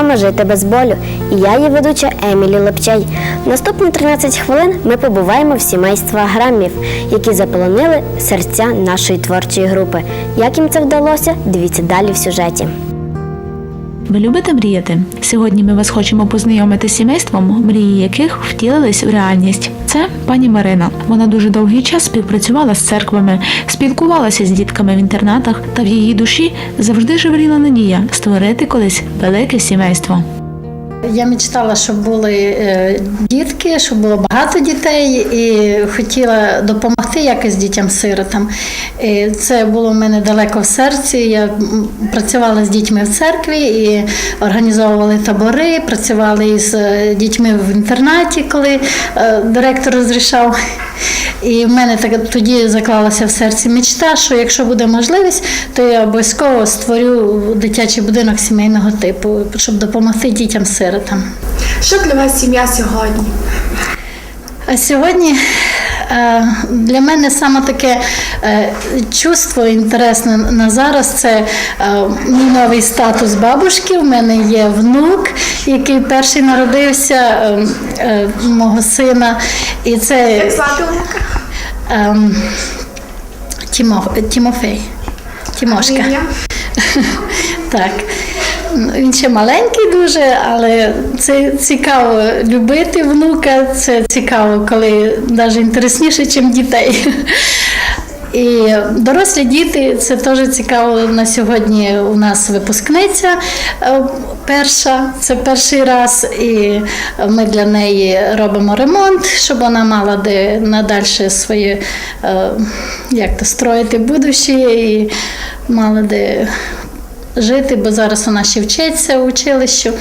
Програма Жити без болю. І я її ведуча Емілі Лепчай. Наступні 13 хвилин ми побуваємо в сімейства грамів, які заполонили серця нашої творчої групи. Як їм це вдалося? Дивіться далі в сюжеті. Ви любите мріяти? Сьогодні ми вас хочемо познайомити з сімейством, мрії яких втілились в реальність. Це пані Марина. Вона дуже довгий час співпрацювала з церквами, спілкувалася з дітками в інтернатах, та в її душі завжди живріла надія створити колись велике сімейство. Я мечтала, щоб були е, дітки, щоб було багато дітей, і хотіла допомогти якось дітям-сиротам. Це було в мене далеко в серці. Я працювала з дітьми в церкві і організовували табори, працювали із е, дітьми в інтернаті, коли е, директор розрішав. І в мене так тоді заклалася в серці мечта, що якщо буде можливість, то я обов'язково створю дитячий будинок сімейного типу, щоб допомогти дітям-сиротам. Що для вас сім'я сьогодні? А сьогодні для мене саме таке е, чувство інтересне на зараз це е, мій новий статус бабушки. У мене є внук, який перший народився е, е, мого сина. І це Як звати? Ем, Тімофей. Тімошка. Так. Він ще маленький дуже, але це цікаво любити внука, це цікаво, коли навіть інтересніше, ніж дітей. І дорослі діти це теж цікаво. На сьогодні у нас випускниця е, перша, це перший раз, і ми для неї робимо ремонт, щоб вона мала де надальше своє е, як то строїти будущее і мала де жити, бо зараз вона ще вчиться в училищу,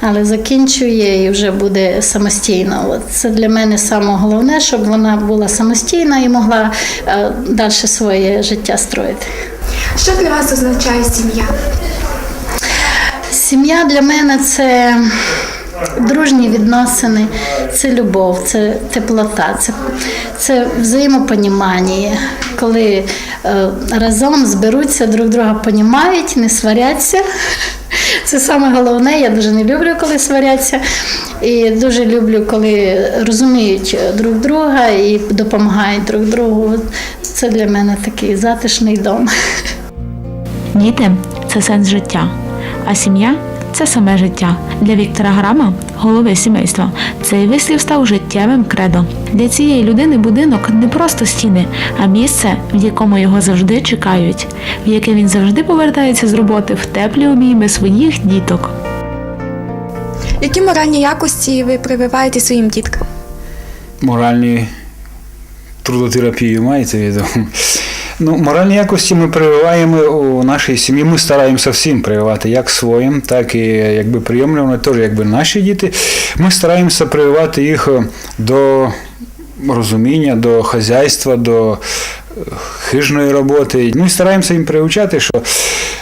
але закінчує і вже буде самостійно. От це для мене саме головне, щоб вона була самостійна і могла е, далі своє життя строїти. Що для вас означає сім'я? Сім'я для мене це дружні відносини, це любов, це теплота, це, це взаємопонімання. Коли е, разом зберуться, друг друга понімають, не сваряться. Це саме головне. Я дуже не люблю, коли сваряться. І дуже люблю, коли розуміють друг друга і допомагають друг другу. Це для мене такий затишний дом. Діти це сенс життя, а сім'я це саме життя. Для Віктора Грама, голови сімейства, цей вислів став життєвим кредо. Для цієї людини будинок не просто стіни, а місце, в якому його завжди чекають, в яке він завжди повертається з роботи в теплі обійми своїх діток. Які моральні якості ви прививаєте своїм діткам? моральні трудотерапію маєте в виду? Ну, моральні якості ми прививаємо у нашій сім'ї. Ми стараємося всім прививати, як своїм, так і якби прийомлювати теж якби наші діти. Ми стараємося прививати їх до розуміння, до хазяйства, до е, хижної роботи. Ну і стараємося їм приучати, що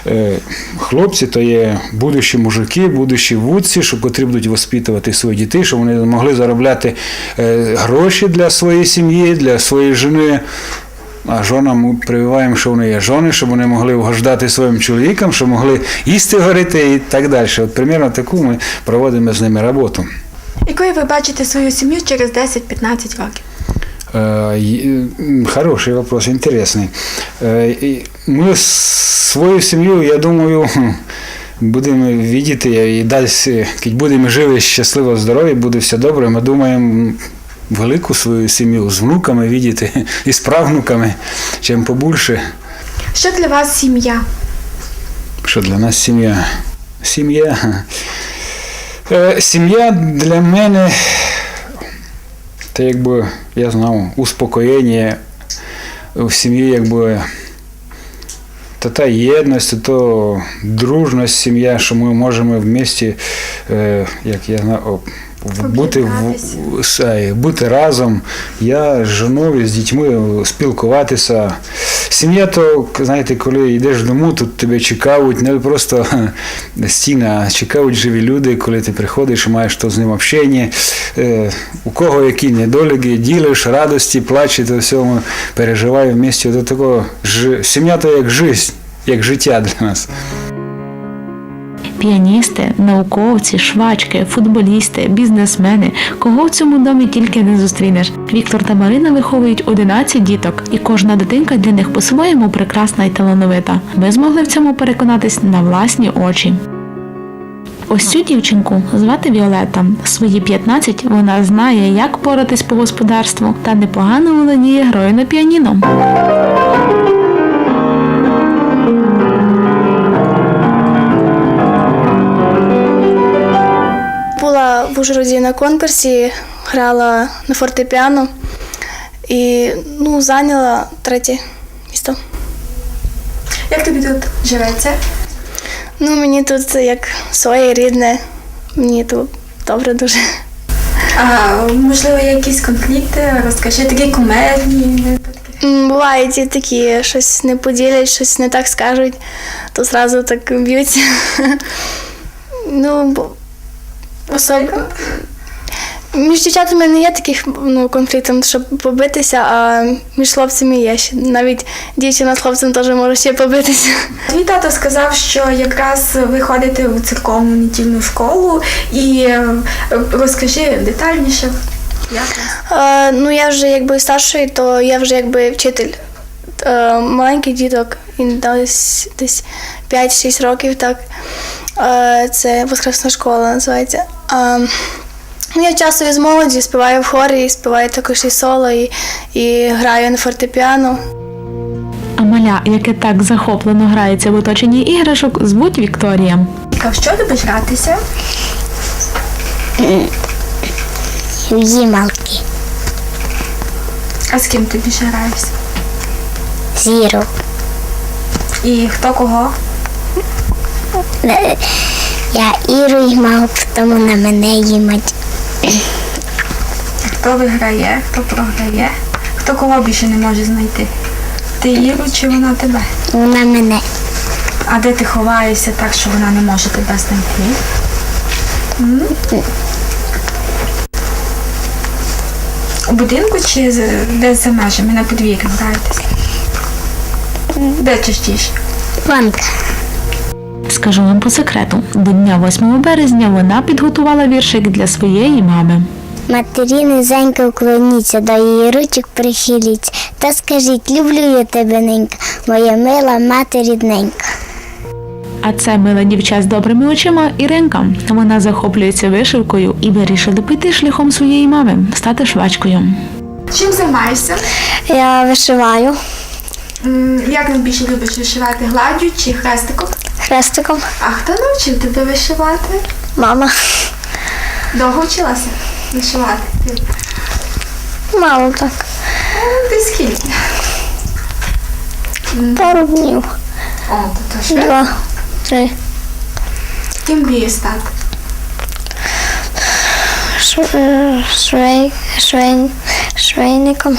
е, хлопці то є будущі мужики, будущі вудці, що котрі будуть воспитувати своїх дітей, щоб вони могли заробляти е, гроші для своєї сім'ї, для своєї жени. А жонам ми прививаємо, що вони є жони, щоб вони могли вгождати своїм чоловікам, щоб могли їсти горити і так далі. От примерно таку ми проводимо з ними роботу. Якою ви бачите свою сім'ю через 10-15 років? Э, и, м, Хороший вопрос, интересный. Э, и Мы с- свою сім'ю, я думаю, хм, будемо видіти і далі, коли будемо живі, щасливо, здорові, буде все добре. Ми думаємо м, велику свою сім'ю з внуками видіти і з правнуками, чим побільше. Що для вас сім'я? Що для нас сім'я? Сім'я. Е, Сім'я для мене, це якби, я знав, успокоєння в сім'ї, якби. Та та єдність, то дружність сім'я, що ми можемо в місті, е, як я знаю, бути, в, бути разом. Я з жіною, з дітьми спілкуватися. Сім'я то, знаєте, коли йдеш дому, тут тебе чекають, не просто стіна, а чекають живі люди, коли ти приходиш маєш то з ним общення. Е, у кого які недоліки, ділиш, радості, плачі, то всьому переживаю в місті. До такого сім'я то як життя, як життя для нас. Піаністи, науковці, швачки, футболісти, бізнесмени. Кого в цьому домі тільки не зустрінеш. Віктор та Марина виховують 11 діток, і кожна дитинка для них по-своєму прекрасна і талановита. Ми змогли в цьому переконатись на власні очі. Ось цю дівчинку звати Віолетта. Свої 15 вона знає, як поратись по господарству та непогано володіє грою на піаніно. Ужгороді на конкурсі, грала на фортепіано і ну, зайняла третє місто. Як тобі тут живеться? Ну, мені тут як своє рідне, мені тут добре дуже. А можливо, є якісь конфлікти? Розкажи такі кумедні випадки. Бувають і такі, щось не поділять, щось не так скажуть, то зразу так б'ються. Ну, особ... Між дівчатами не є таких ну, конфліктів, щоб побитися, а між хлопцями є ще. Навіть дівчина з хлопцем теж може ще побитися. Твій тато сказав, що якраз ви ходите у церковну недільну школу і е, розкажи детальніше. Як? Е, ну, я вже якби старший, то я вже якби вчитель е, маленьких діток, і десь, десь 5-6 років, так. Е, це воскресна школа називається. Е, ну, я часто із молоді співаю в хорі, співаю також і соло, і, і граю на фортепіано. А маля, яке так захоплено грається в оточенні іграшок, звуть Вікторія. Віка, в що любиш гратися? Їмалки, А з ким ти більше граєшся? зіру. І хто кого? Я Іру їмав, тому на мене їмать. Хто виграє, хто програє? Хто кого більше не може знайти? Ти Іру чи вона тебе? Вона мене. А де ти ховаєшся так, що вона не може тебе знайти? М? У будинку чи з- десь за межами на подвір'ї граєтесь? Де частіше? Ванка. Скажу вам по секрету, до дня 8 березня вона підготувала віршик для своєї мами. Матері низенько вклоніться, до її ручок прихиліться. Та скажіть, люблю я тебе, ненька, моя мила мати рідненька. А це мила дівча з добрими очима Іринка. Вона захоплюється вишивкою і вирішила піти шляхом своєї мами, стати швачкою. Чим займаєшся? Я вишиваю Як найбільше любиш вишивати гладдю чи хрестиком? Хрестиком. А хто навчив тебе вишивати? Мама. Довго вчилася вишивати? Ти, Мало так. Ну, ти скільки? Пару днів. О, то, то що? Два, три. Ким мрієш стати? Е, Швей, швей, швейником.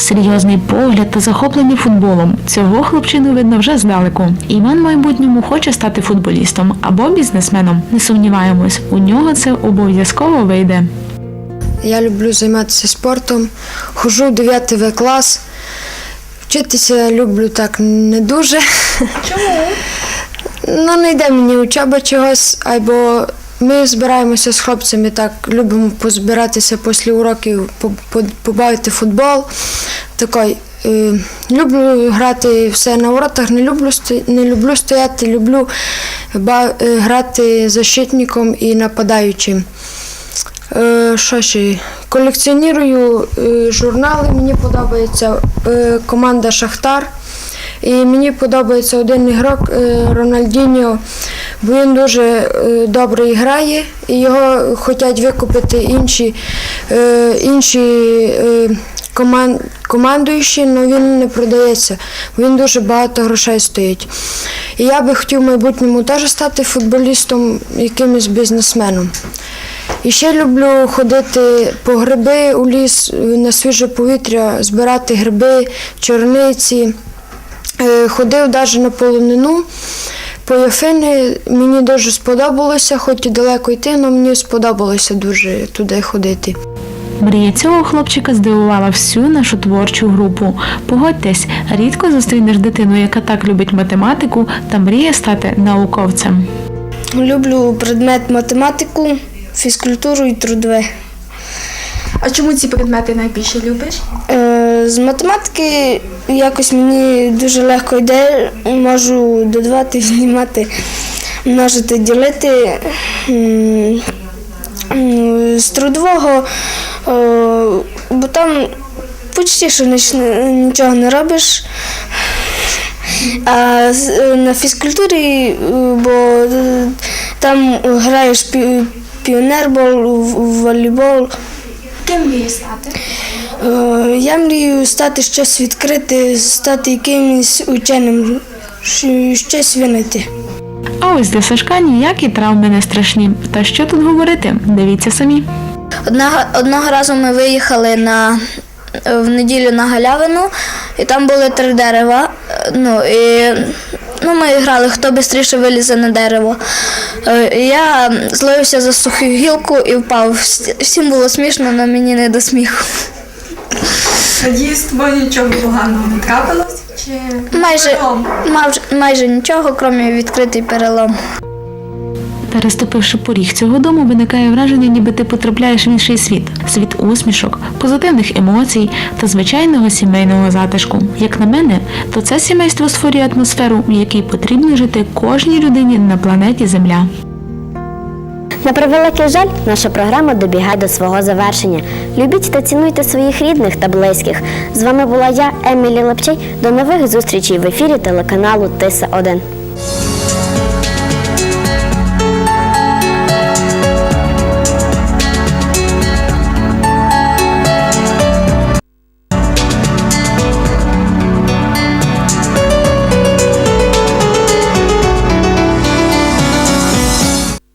Серйозний погляд та захоплення футболом. Цього хлопчину видно вже здалеку. Іван в майбутньому хоче стати футболістом або бізнесменом. Не сумніваємось, у нього це обов'язково вийде. Я люблю займатися спортом, ходжу в 9 В клас. Вчитися люблю так не дуже. Чому? Ну, не йде мені учоба чогось, або ми збираємося з хлопцями так, любимо позбиратися після уроків, по- по- побавити футбол. Такой, е, люблю грати все на воротах, не люблю, не люблю стояти, люблю ба- е, грати защитником і нападаючим. Е, що ще? Колекціоную е, журнали, мені подобається е, команда Шахтар. І мені подобається один ігрок е, Рональдіньо, бо він дуже е, добре грає, і його хочуть викупити інші, е, інші е, командуючі, але він не продається, бо він дуже багато грошей стоїть. І я би хотів в майбутньому теж стати футболістом, якимось бізнесменом. І ще люблю ходити по гриби у ліс на свіже повітря, збирати гриби, чорниці. Ходив навіть на полонину. По Яфини мені дуже сподобалося, хоч і далеко йти, але мені сподобалося дуже туди ходити. Мрія цього хлопчика здивувала всю нашу творчу групу. Погодьтесь, рідко зустрінеш дитину, яка так любить математику та мріє стати науковцем. люблю предмет математику, фізкультуру і трудове. А чому ці предмети найбільше любиш? Е, З математики якось мені дуже легко йде, можу додавати, віднімати, множити, ділити. З трудового, бо там почти що нічого не робиш. А на фізкультурі, бо там граєш піонербол, волейбол. Ким мрієш стати? Е, Я мрію стати щось відкрити, стати якимось ученим, щось винити. А ось для Сашка ніякі травми не страшні. Та що тут говорити? Дивіться самі. Одного, одного разу ми виїхали на, в неділю на галявину, і там були три дерева. Е, Ну, і, ну, ми грали, хто швидше вилізе на дерево. Е, Я зловився за суху гілку і впав. Всім було смішно, але мені не до сміху. Надіюсь, з тобою нічого поганого не трапилось? Чи Майже, перелом? майже, майже нічого, крім відкритий перелом. Переступивши поріг цього дому, виникає враження, ніби ти потрапляєш в інший світ світ усмішок, позитивних емоцій та звичайного сімейного затишку. Як на мене, то це сімейство створює атмосферу, в якій потрібно жити кожній людині на планеті Земля. На превеликий жаль, наша програма добігає до свого завершення. Любіть та цінуйте своїх рідних та близьких. З вами була я, Емілі Лапчей. До нових зустрічей в ефірі телеканалу Тиса 1